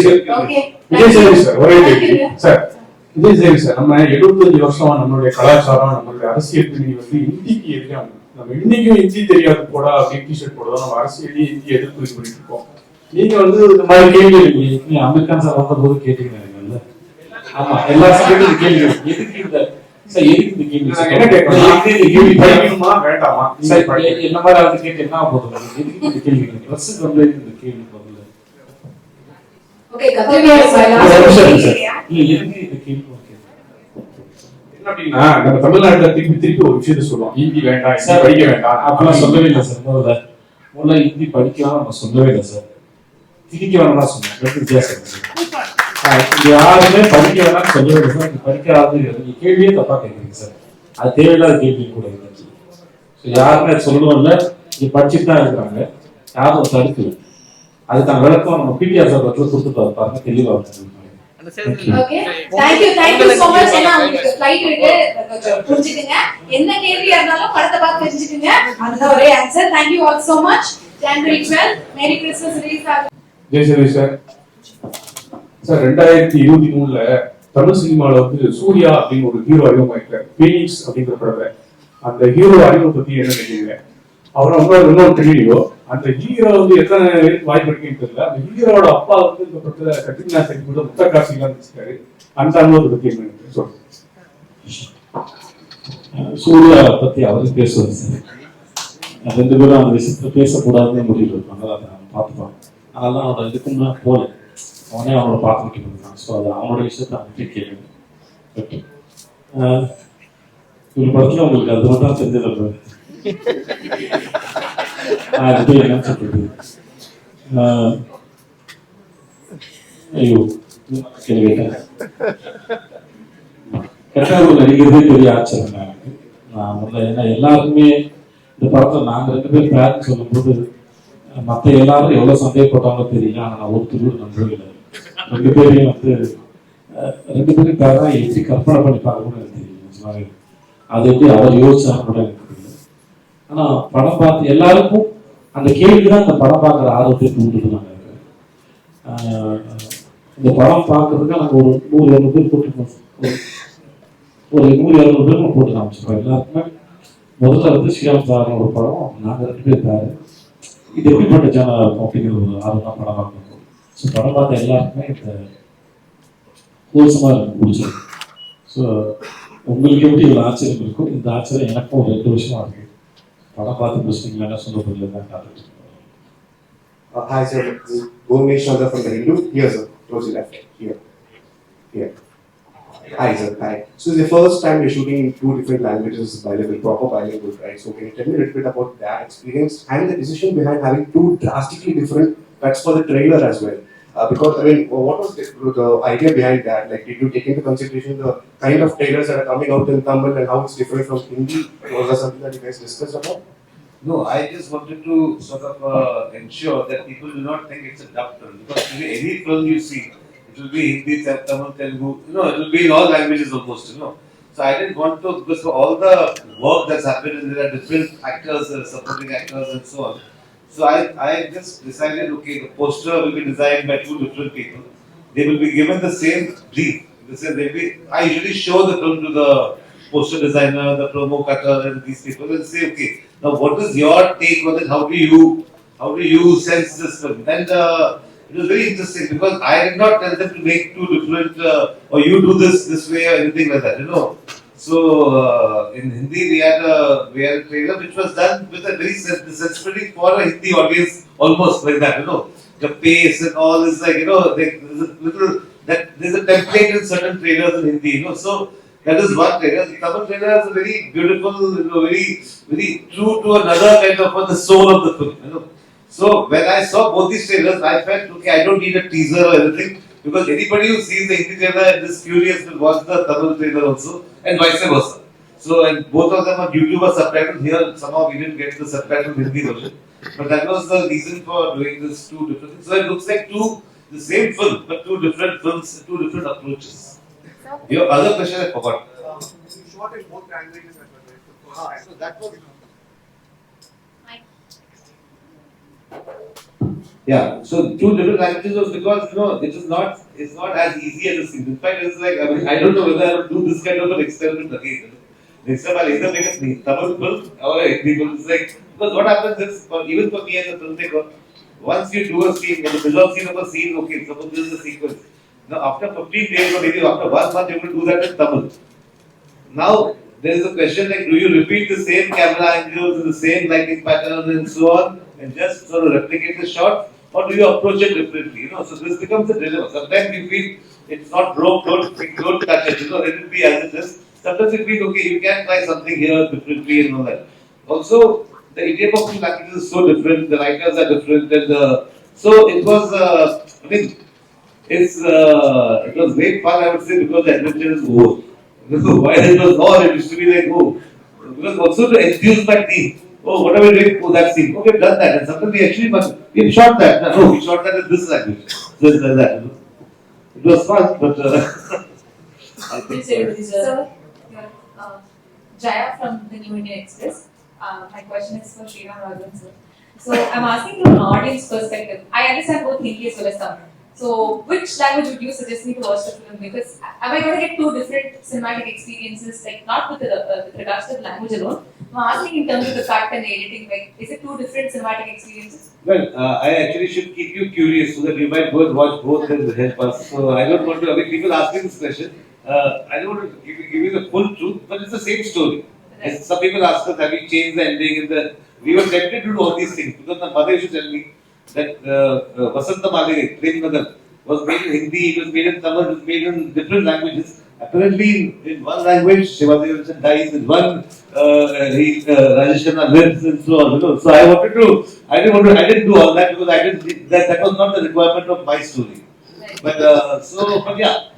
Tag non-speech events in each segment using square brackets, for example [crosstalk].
Vijay sir Okay. Vijay சேவி sir ஒரே Thank கேள்வி you. சார் விஜய் சேவி சார் நம்ம எழுபத்தஞ்சு வருஷமா நம்மளுடைய கலாச்சாரம் நம்மளுடைய அரசியல் பின்னணி வந்து இந்திக்கு எதிராக நம்ம இன்னைக்கும் இந்தி தெரியாது போடா அப்படின்னு டிஷர்ட் போடுறோம் நம்ம அரசியலையும் இந்தி எதிர்ப்பு பண்ணிட்டு இருக்கோம். நீங்க வந்து இந்த மாதிரி கேள்வி நீ அமெரிக்கன் சார் வந்த போது கேட்டீங்கல்ல ஆமா எல்லா சமயத்திலும் கேள்வி. எதுக்கு இந்த சார் எதுக்கு இந்த கேள்வி என்ன படிக்கணுமா? வேண்டாமா? சார் என்ன மாதிரி கேட்டு என்ன போதும் எதுக்கு இந்த கேள்வி ட்ரெஸ் வந்து இந்த கேள்வி பதில் Okay, Kathiriyar sir, ஒரு last நிமிஷம் question. இருக்கு சார் இல்ல எதுக்கு அப்படின்னா நம்ம தமிழ்நாட்டுல திருப்பி திருப்பி ஒரு விஷயத்த சொல்லுவோம். ஹிந்தி வேண்டாம் சார் படிக்க வேண்டாம். அப்பெல்லாம் சொல்லவே இல்லை சார் முதல்ல முதல்ல ஹிந்தி படிக்கலாம் நம்ம சொல்லவே இல்லை சார் திணிக்க வேணாம் சொன்னோம் வித்தியாசம் யாருமே படிக்க வேணாம்னு சொல்லவே இல்லை சார் படிக்காது நீங்க கேள்வியே தப்பா கேட்குறீங்க சார் அது தேவையில்லாத கேள்வி கூட இருந்துச்சு யாருமே சொல்லணும் இல்லை. நீங்க படிச்சுட்டு தான் இருக்கிறாங்க. யாரும் தடுக்கல அதுக்கான விளக்கம் நம்ம பிடிஆர் சார். பற்றி கொடுத்துட்டு இருப்பாங்க தெளிவாக இருக்கும் புரிஞ்சுக்குங்க. என்ன கேள்வியா இருந்தாலும் படத்தை பார்த்து தெரிஞ்சுக்குங்க. அதுதான் ஒரே answer thank you all so much January twelve merry Christmas Jai சரி சார். சார் ரெண்டாயிரத்தி இருபத்தி மூணுல தமிழ் சினிமாவில் வந்து சூர்யா அப்படின்னு ஒரு ஹீரோ அறிமுகமாயிருக்கார் பீனிக்ஸ் அப்படிங்கிற படத்தை அந்த ஹீரோ அறிமுகம் பத்தி என்ன நினைக்கிறீங்க? அவரை ரொம்ப இன்னொரு தெரியலையோ அந்த ஹீரோ வந்து எத்தனை பேருக்கு வாய்ப்பு இருக்குன்னு தெரியல. அந்த ஹீரோட அப்பா வந்து இந்த படத்துல கட்டினா செட்டி கூட முத்த எல்லாம் வச்சிருக்காரு. அந்த அனுபவத்தை பத்தி என்ன சொல்றேன் சூர்யா பத்தி அவரு பேசுவார் சார். ரெண்டு பேரும் அந்த விஷயத்துல பேசக்கூடாதுன்னு முடிவு இருப்பாங்க அதை நான் பார்த்துப்பாங்க அதனால தான் அவனோட இதுக்குன்னா போல அவனே அவனோட பார்த்துக்கிட்டு இருந்தான் ஸோ அது அவனோட விஷயத்த அவன்கிட்ட கேள்வி ஓகே ஒரு படத்துல உங்களுக்கு அது மட்டும் தான் தெரிஞ்சது அது என்ன சொல்றது ஆஹ், ஐயோ கேள்வி நடிக்கிறதே பெரிய ஆச்சரியம் எனக்கு நான் முதல்ல ஏன்னா எல்லாருக்குமே இந்த படத்தை நாங்கள் ரெண்டு பேரும் பேரண்ட் சொல்லும்போது மற்ற எல்லாரும் எவ்வளோ சந்தேகப்பட்டாங்களோ தெரியல ஆனால் நான் ஒருத்தர் நம்பவில்லை நம்பவே இல்லை ரெண்டு பேரையும் வந்து அஹ், ரெண்டு பேரும் பேரா எப்படி கற்பனை பண்ணி பார்க்கணும்னு எனக்கு தெரியும் அது எப்படி அவர் யோசிச்சாங்க ஆனால் படம் பார்த்து எல்லாருக்கும் அந்த கேள்வி தான் இந்த படம் பார்க்குற ஆர்வத்தை தூண்டுது இந்த படம் பார்க்கறதுக்கு நாங்கள் ஒரு நூறு இரநூறு பேர் போட்டுருக்கோம் ஒரு ஒரு நூறு இரநூறு பேர் போட்டு காமிச்சிருக்கோம். எல்லாருக்குமே முதல்ல வந்து ஸ்ரீராம் சார் ஒரு படம் நாங்கள் ரெண்டு பேர் பேரு இது எப்படிப்பட்ட ஜனம் இருக்கும் அப்படிங்கிற ஒரு ஆர்வம் தான் படம் பார்க்கணும் ஸோ படம் பார்த்த எல்லாருக்குமே இந்த கோசமாக எனக்கு பிடிச்சிருக்கு. ஸோ உங்களுக்கு எப்படி ஒரு ஆச்சரியம் இருக்கும் இந்த ஆச்சரியம் எனக்கும் ஒரு ரெண்டு வருஷமாக இருக்குது படம் பார்த்து முடிச்சிட்டீங்களா என்ன சொல்ல புரியல தான் காத்துட்டு இருக்கேன். Uh, hi, sir. This is Bhuvanesh Chandra from the Hindu. Here, sir. Towards the left. Here. Here. Hi, sir. Hi. So, it's the first time we're shooting in two different languages, bilingual, proper bilingual, right? So, can you tell me a little bit about that experience and the decision behind having two drastically different cuts for the trailer as well? Uh, because, I mean, what was the, the idea behind that? Like, did you take into consideration the kind of trailers that are coming out in Tamil and how it's different from Hindi? Was that something that you guys discussed about? No, I just wanted to sort of uh, ensure that people do not think it's a dub film because any film you see, it will be Hindi, Tamil, Telugu, you know, it will be in all languages almost, you know. So I didn't want to, because for all the work that's happened and there are different actors, uh, supporting actors and so on. So I, I just decided, okay, the poster will be designed by two different people. They will be given the same brief. The same, they'll be, I usually show the film to the poster designer, the promo cutter, and these people and say, okay, now what is your take on it? How do you, how do you sense this film? And uh, it was very interesting because I did not tell them to make two different, uh, or you do this this way or anything like that, you know. So uh, in Hindi we had a we had a trailer which was done with a very sen- sensibility for a Hindi audience, almost like that, you know. The pace and all is like you know there's a little that there's a template in certain trailers in Hindi, you know. So that is one trailer. The Tamil trailer is a very beautiful, you know, very very true to another kind of uh, the soul of the film, you know. So when I saw both these trailers, I felt okay. I don't need a teaser or anything because anybody who sees the Hindi trailer and is curious will watch the Tamil trailer also, and vice versa. So and both of them are YouTube are subtitled. Here somehow we didn't get the subtitle in Hindi version, but that was the reason for doing this two different things. So it looks like two the same film, but two different films, two different approaches. Your other question I forgot. shot in both languages as well, right? Ah, so that was Yeah, so two different languages was because you know it is not it's not as easy as it seems. In fact, it's like I mean I don't know whether I will do this kind of an experiment again. Next time I'll either make a Tamil film or a Hindi film. It's like because what happens is for, even for me as a filmmaker, once you do a scene, when the visual scene of a scene, okay, suppose this is a sequence. Now after 15 days or maybe after one month, going to do that in Tamil. Now there is a question like, do you repeat the same camera angles the same lighting pattern and so on, and just sort of replicate the shot, or do you approach it differently? You know, so this becomes a dilemma. Sometimes you feel it's not broke, don't don't touch it. You know, let it be as it is. Sometimes you feel okay, you can try something here differently and all that. Also, the idiom of two languages is so different. The writers are different, and uh, so it was. Uh, I mean, it's uh, it was great fun. I would say because the adventure is over. [laughs] While it was all, it used to be like, oh, because also to enthuse my team. Oh, what are we doing? Oh, that scene. Okay, we've done that. And sometimes we actually, but we shot that. No, we shot that in this language. This and that. It was fun, but uh, [laughs] I think. Please say sir. Sir, uh, Jaya from the New Indian Express. Uh, my question is for Sriram Raghavan sir. So I'm asking from an audience perspective. I understand both Hindi as well as Tamil. So which language would you suggest me to watch the film? Because am I going to get two different cinematic experiences, like not with, the, uh, with regards to the language alone? I'm asking in terms of the cut and editing. Like, is it two different cinematic experiences? Well, uh, I actually should keep you curious so that you might both watch both and help us. So I don't want to, I mean, people asking this question, uh, I don't want to give, you- give you the full truth, but it's the same story. And some people ask us, have you changed the ending? And the, we were tempted to do all these things because my mother used to tell me that uh, uh, Vasanta Malige, Prem Nagar, was made in Hindi, it was made in Tamil, it was made in different languages. Apparently, in, in one language, Shivaji dies, in one, uh, he, uh, Rajesh Khanna lives, and so on. You know. So I wanted to, I didn't want to, I didn't do all that because I didn't, that, that was not the requirement of my story. But uh, so, but yeah,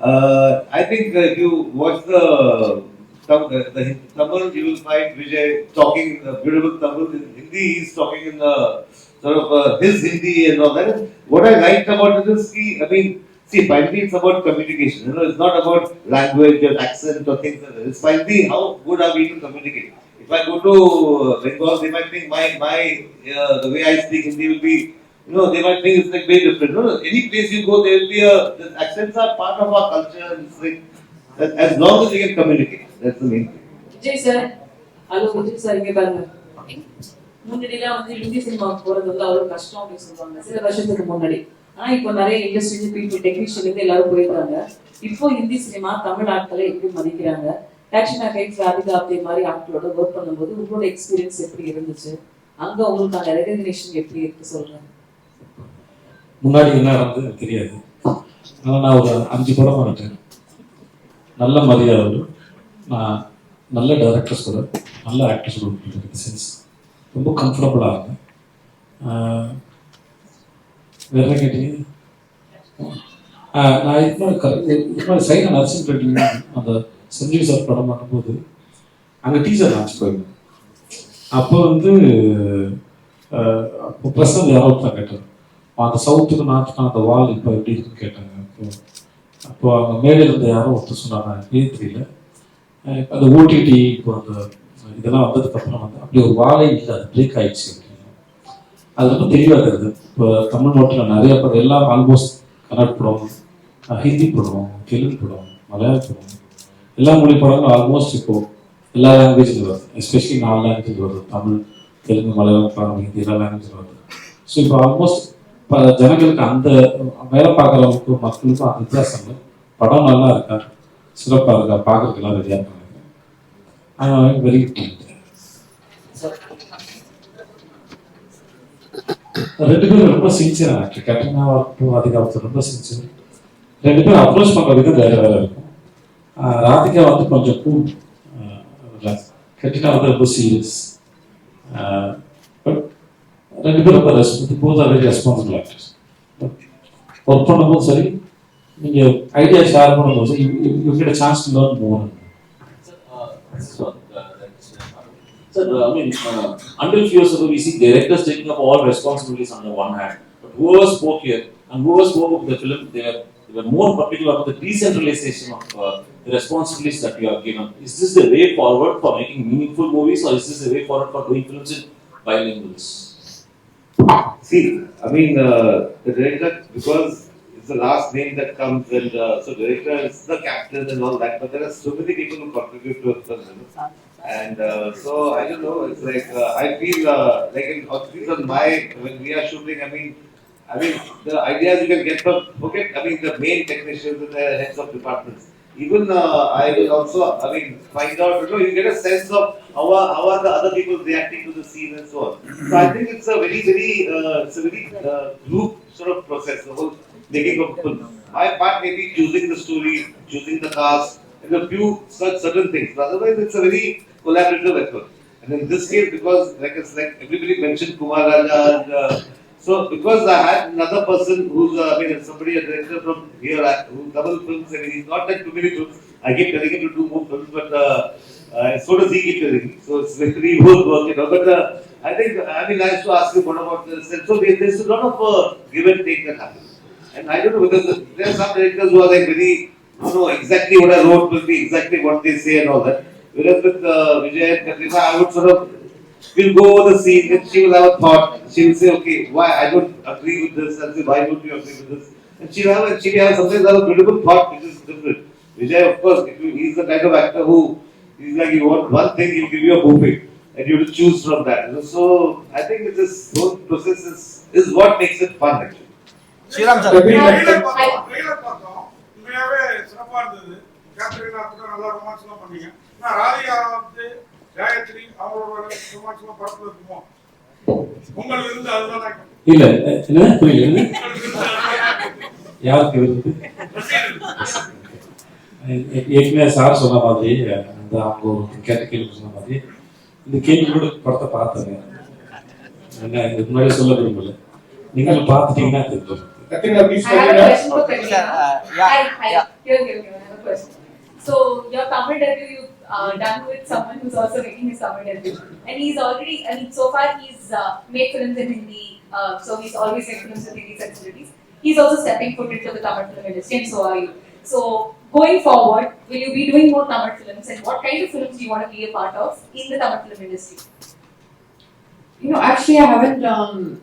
uh, I think uh, if you watch the the, the Tamil, you will find Vijay talking uh, beautiful Tamil. In Hindi, he's talking in uh, sort of uh, his Hindi and all that. What I liked about it is, he, I mean, see, finally it's about communication. You know, it's not about language or accent or things like that. It's finally how good are we to communicate. If I go to uh, Bengal, they might think my, my uh, the way I speak Hindi will be, you know, they might think it's like very different. You no, know, any place you go, there will be a, accents are part of our culture. And it's like, as long as you can communicate, that's the main thing. Jay sir, hello, sir, முன்னாடிலாம் வந்து ஹிந்தி சினிமாவுக்கு போறது வந்து அவ்வளவு கஷ்டம் அப்படின்னு சொல்லுவாங்க. சில வருஷத்துக்கு முன்னாடி. ஆனா இப்போ நிறைய இண்டஸ்ட்ரி பீப்புள் டெக்னீஷியன் இருந்து எல்லாரும் போயிருக்காங்க. இப்போ ஹிந்தி சினிமா தமிழ் ஆட்களை எப்படி மதிக்கிறாங்க? டாக்ஷினா கைட்ஸ் ராதிகா அப்படி மாதிரி ஆட்களோட ஒர்க் பண்ணும்போது உங்களோட எக்ஸ்பீரியன்ஸ் எப்படி இருந்துச்சு? அங்க உங்களுக்கான ரெகக்னேஷன் எப்படி இருக்கு சொல்றேன் முன்னாடி என்ன வந்து எனக்கு தெரியாது. ஆனால் நான் ஒரு அஞ்சு படம் பண்ணிட்டேன். நல்ல மரியாதை நான் நல்ல டேரக்டர்ஸ் கூட நல்ல ஆக்டர்ஸ் கூட சென்ஸ் ரொம்ப கம்ஃபர்டபுளாக இருந்தேன் வேற கேட்டீங்க? நான் இது சைனா நர்சிங் ரெட்டி அந்த சஞ்சீவ் சார் படம் பண்ணும்போது அங்கே டீச்சர் லான்ச் போயிருந்தேன். அப்போ வந்து அப்போ பிரசன் யாரோ தான் கேட்டார். அந்த சவுத்துக்கு நார்த்துக்கு அந்த வால் இப்போ எப்படி இருக்குன்னு கேட்டாங்க. அப்போ அப்போ அங்கே மேடையில் இருந்த யாரோ ஒருத்தர் சொன்னாங்க எனக்கு தெரியல. அந்த ஓடிடி இப்போ அந்த இதெல்லாம் வந்ததுக்கப்புறம் வந்து அப்படி ஒரு வாழை இல்லை அது பிரேக் ஆயிடுச்சு. அது ரொம்ப தெளிவாக இருக்குது இப்போ தமிழ் நாட்டில் நிறைய படம் எல்லாம் ஆல்மோஸ்ட் கன்னட் படம் ஹிந்தி படம் தெலுங்கு படம் மலையாள படம் எல்லா மொழி படங்களும் ஆல்மோஸ்ட் இப்போ எல்லா லாங்குவேஜில் வருது. எஸ்பெஷலி நாலு லாங்குவேஜ் வருது. தமிழ் தெலுங்கு மலையாளம் கன்னடம் ஹிந்தி எல்லா லாங்குவேஜில் வருது. ஸோ இப்போ ஆல்மோஸ்ட் இப்போ ஜனங்களுக்கு அந்த வேலை பார்க்குறவங்களுக்கும் மக்களுக்கும் அந்த வித்தியாசம் படம் நல்லா இருக்கா? சிறப்பாக இருக்கா? பார்க்குறதுக்கெல்லாம் ரெடியாக இருக்கும் இருக்காங்க வெரி ரெண்டு பேரும் ரொம்ப சின்சியர் ஆக்டர் கேட்டனா ராதிகா ஒருத்தர் ரொம்ப சின்சியர் ரெண்டு பேரும் அப்ரோச் பண்ணுறதுக்கு விதம் வேற வேற இருக்கும். ராதிகா வந்து கொஞ்சம் கூல் கட்டினா வந்து ரொம்ப சீரியஸ் பட் ரெண்டு பேரும் ரொம்ப ரெஸ்பான்ஸ் போது ஆர் ரெஸ்பான்சிபிள் ஆக்டர்ஸ் ஒர்க் பண்ணும்போது சரி நீங்கள் ஐடியா ஷேர் பண்ணும்போது இவங்கிட்ட சான்ஸ் லேர்ன் போகணும் Sir, uh, I mean, uh, until few years ago, we see directors taking up all responsibilities under one hand. But whoever spoke here and whoever spoke of the film, they were, they were more particular about the decentralization of uh, the responsibilities that you are given. Is this the way forward for making meaningful movies, or is this the way forward for doing films in bilinguals? See, I mean, uh, the director, because the last name that comes and, uh, so director is the captain and all that, but there are so many people who contribute to a film. And, uh, so I don't know, it's like, uh, I feel, uh, like in, at on my, when we are shooting, I mean, I mean, the ideas you can get from, forget, I mean, the main technicians and the heads of departments. Even, uh, I will also, I mean, find out, you know, you get a sense of how are, how are the other people reacting to the scene and so on. So I think it's a very, very, uh, it's a very, uh, group sort of process, the whole of film. My part may be choosing the story, choosing the cast, and a few such certain things, but otherwise it's a very collaborative effort. And in this case, because like it's like everybody mentioned Kumar Raja and, uh, so because I had another person who's, uh, I mean, somebody, a director from here, uh, who double films, and he's not done too many films. I keep telling him to do more films, but, uh, uh, so does he keep telling me. So it's very both work, you know, but, uh, I think, I mean, nice to ask you what about this, and so there- there's a lot of, uh, give and take that happens. And I don't know, because there are some directors who are like very, you know, exactly what I wrote will be exactly what they say and all that. Whereas with, uh, Vijay and Katrina, I would sort of, we'll go over the scene and she will have a thought. She will say, okay, why I don't agree with this, and say, why don't you agree with this? And she'll have, she'll have sometimes have a beautiful thought which is different. Vijay, of course, he's the kind of actor who, he's like, you want one thing, he'll give you a movie. And you have to choose from that. So I think this whole process is, is what makes it fun actually. Sriram sir உண்மையாவே சிறப்பா இருந்தது. Katerina கூட நல்லா romance எல்லாம் பண்ணீங்க. ஆனா ராதிகா வந்து காயத்ரி அவங்களோட ரொமான்ஸ் எல்லாம் படத்துல இருக்குமோ? உங்களுக்கு இருந்து அதுதான் நான் கேட்டேன். இல்ல என்ன புரியல யாருக்கு இருந்து? ஏற்கனவே சார் சொன்ன மாதிரி அந்த அவங்க கேட்ட கேள்வி சொன்ன மாதிரி இந்த கேள்வி கூட படத்தை பார்த்தேங்க. என்ன இதுக்கு முன்னாடி சொல்ல விரும்பல. நீங்களும் பார்த்துட்டீங்கன்னா I think I'll be I have a question for Krishna. Uh, yeah, Hi, hi. yeah. Here, here, here. I have a question. So your Tamil debut you've uh, done with someone who's also making his Tamil debut, and he's already. I mean, so far he's uh, made films in Hindi, uh, so he's always made films with Hindi sensibilities. He's also stepping foot into the Tamil film industry, and so are you. So going forward, will you be doing more Tamil films, and what kind of films do you want to be a part of in the Tamil film industry? You know, actually, I haven't. Um,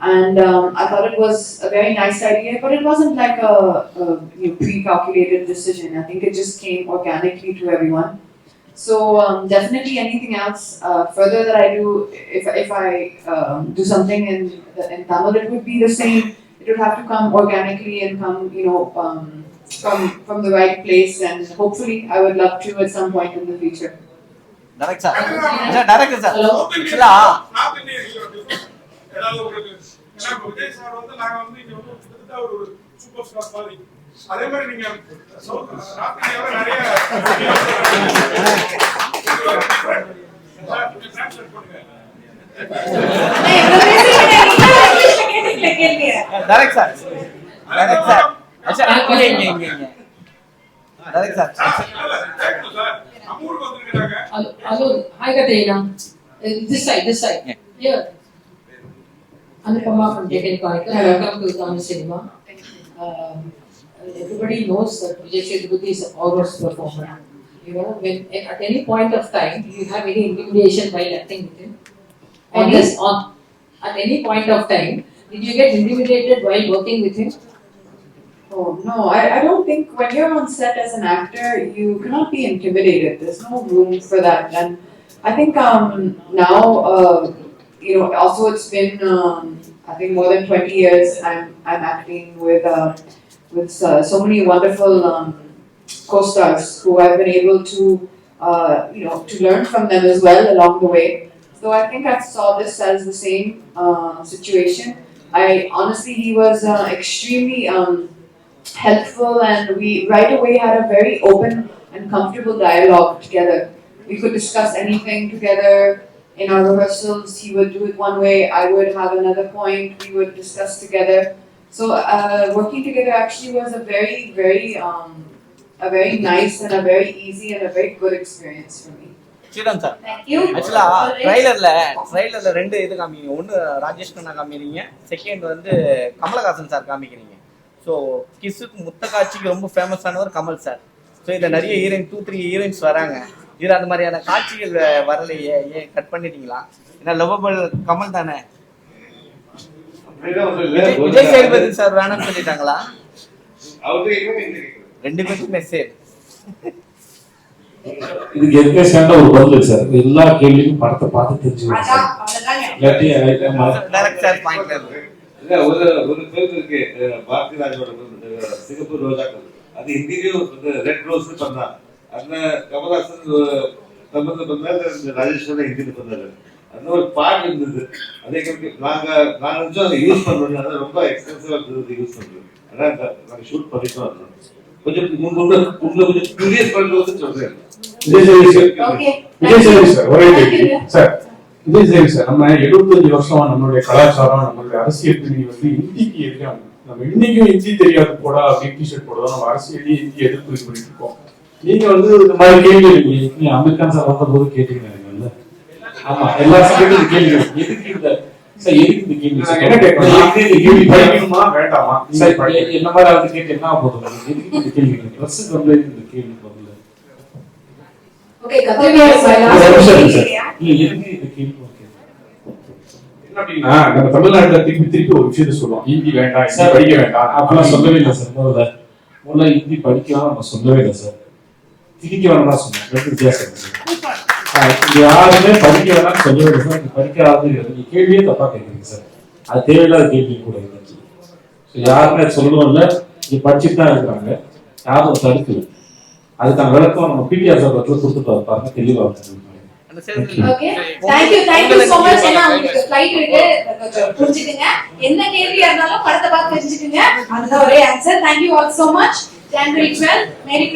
and um, I thought it was a very nice idea, but it wasn't like a, a you know, pre-calculated decision. I think it just came organically to everyone. So um, definitely anything else uh, further that I do, if, if I um, do something in in Tamil, it would be the same. It would have to come organically and come, you know, um, from from the right place. And hopefully, I would love to at some point in the future. Director, director, sir. Hello. ஏன்னா இப்போ Vijay sir வந்து நாங்க வந்து இங்க வந்து கிட்டத்தட்ட ஒரு super star மாதிரி. அதே மாதிரி நீங்க நிறைய Hello, uh, this side, this Anupama from Deccan Chronicle. Welcome to Tamil Cinema. Um, everybody knows that Vijay Sethupathi is a horror performer. You know, when at any point of time, you have any intimidation while acting with him? On this, on, at any point of time, did you get intimidated while working with him? Oh no, I, I don't think when you're on set as an actor, you cannot be intimidated. There's no room for that. And I think um, now, uh, you know, also it's been um, I think more than 20 years I'm I'm acting with uh, with uh, so many wonderful um, co-stars who I've been able to uh, you know to learn from them as well along the way. So I think I saw this as the same uh, situation. I honestly he was uh, extremely um, helpful and we right away had a very open and comfortable dialogue together. We could discuss anything together in our rehearsals, he would do it one way, I would have another point, we would discuss together. So uh, working together actually was a very, very, um, a very nice and a very easy and a very good experience for me. Sriram sir Thank you. ஆக்சுவலா. ட்ரைலர்ல ட்ரைலர்ல ரெண்டு இது காமிக்கிறீங்க ஒன்று ராஜேஷ் கண்ணா காமிக்கிறீங்க second வந்து Kamal Haasan sir காமிக்கிறீங்க so கிஸ்ஸுக்கு முத்த காட்சிக்கு ரொம்ப ஃபேமஸானவர் கமல் சார் ஸோ இதில் நிறைய ஹீரோயின் டூ த்ரீ ஹீரோயின்ஸ் வராங்க இதில் அந்த மாதிரியான காட்சிகள் வரலையே ஏன் கட் பண்ணிட்டீங்களா? ஏன்னா லவ்வபிள் கமல் தானே. விஜய் சேதுபதி சார் வேணாம்னு சொல்லிட்டாங்களா. ரெண்டு பேருக்கும் மெசேஜ் இதுக்கு எதுக்காக ஒரு பதில் சார். எல்லா கேள்விக்கும் படத்தை பார்த்து தெரிஞ்சுக்கணும் அதான், சார். இல்லாட்டி சார் பாயிண்ட்ல இருக்கு இல்ல ஒரு ஒரு film இருக்கு பாரதி ராஜோட சிங்கப்பூர் ரோஜாக்கள். அது ஹிந்திலயும் ரெட் ரோஸ் பண்ணா அதுல கமல்ஹாசன் தமிழ்ல பண்ணாரு கண்ணா ஹிந்தில பண்ணாரு அந்த ஒரு பாட்டு இருந்தது. அதே மாதிரி நாங்க நான் நினைச்சோம் அதை யூஸ் பண்ணணும் அது ரொம்ப எக்ஸ்பென்சிவா இருந்தது யூஸ் பண்றது. அதான் இந்த- நாங்க ஷூட் பண்ணிட்டோம் அது. கொஞ்சம் உள்ள உள்ள கொஞ்சம் கியூரியஸ் பண்றது சொல்றேன். விஜய் சேவி சார். Okay. விஜய் சேவி சார் ஒரே Thank கேள்வி. you. சார் விஜய் சேவி சார் நம்ம 75 வருஷம் நம்மளுடைய கலாச்சாரம் நம்மளுடைய அரசியல் பிரிவு வந்து இந்திக்கு எதிராக நம்ம இன்னைக்கும் இந்தி தெரியாது போடா அப்படின்னு டிஷர்ட் போடுறோம் நம்ம அரசியலையும் இந்தி எதிர்ப்பு பண்ணிட்டு இருக்கோம். நீங்க வந்து இந்த மாதிரி கேள்வி நீங்க நீங்க அமீர் கான் சார் வந்த போது கேட்டீங்க நினைக்கிறேன்ல ஆமா எல்லா சப்ஜெக்டும் கேள்வி. எதுக்கு இந்த சார் எதுக்கு இந்த கேள்வி இந்த கேள்வி படிக்கணுமா? வேண்டாமா. என்ன மாதிரி கேட்டு என்ன உங்களுக்கு? எதுக்கு இந்த கேள்வி இந்த கேள்வி பதில். இருக்கு சார் இல்ல எதுக்கு இந்த கேள்வி அப்படின்னா நம்ம தமிழ்நாட்டுல திருப்பி திருப்பி ஒரு விஷயத்த சொல்லுவோம். ஹிந்தி வேண்டாம் படிக்க வேண்டாம். அப்பெல்லாம் சொல்லவே இல்லை சார். முதல்ல முதல்ல ஹிந்தி படிக்கலாம் நம்ம சொல்லவே இல்லை சார். திணிக்க வேணாம் சொன்னேன் வித்தியாசம் யாருமே படிக்க வேணாம் சொல்ல சார் படிக்காது நீங்க கேள்வியே தப்பா கேட்குறீங்க சார் அது தேவையில்லாத கேள்வி கூட இருந்துச்சு ஸோ யாருமே சொல்லணும் இல்லை நீ படிச்சுட்டு தான் இருக்கிறாங்க யாரும் தடுக்கல அதுக்கான விளக்கம் நம்ம பிடிஆர் சார் பத்தில கொடுத்துட்டு பாருங்க தெளிவாக என்ன கேள்வியா இருந்தாலும் படத்தை பார்த்து தெரிஞ்சுக்குங்க. அதுதான் ஒரே answer thank you all so much January twelve merry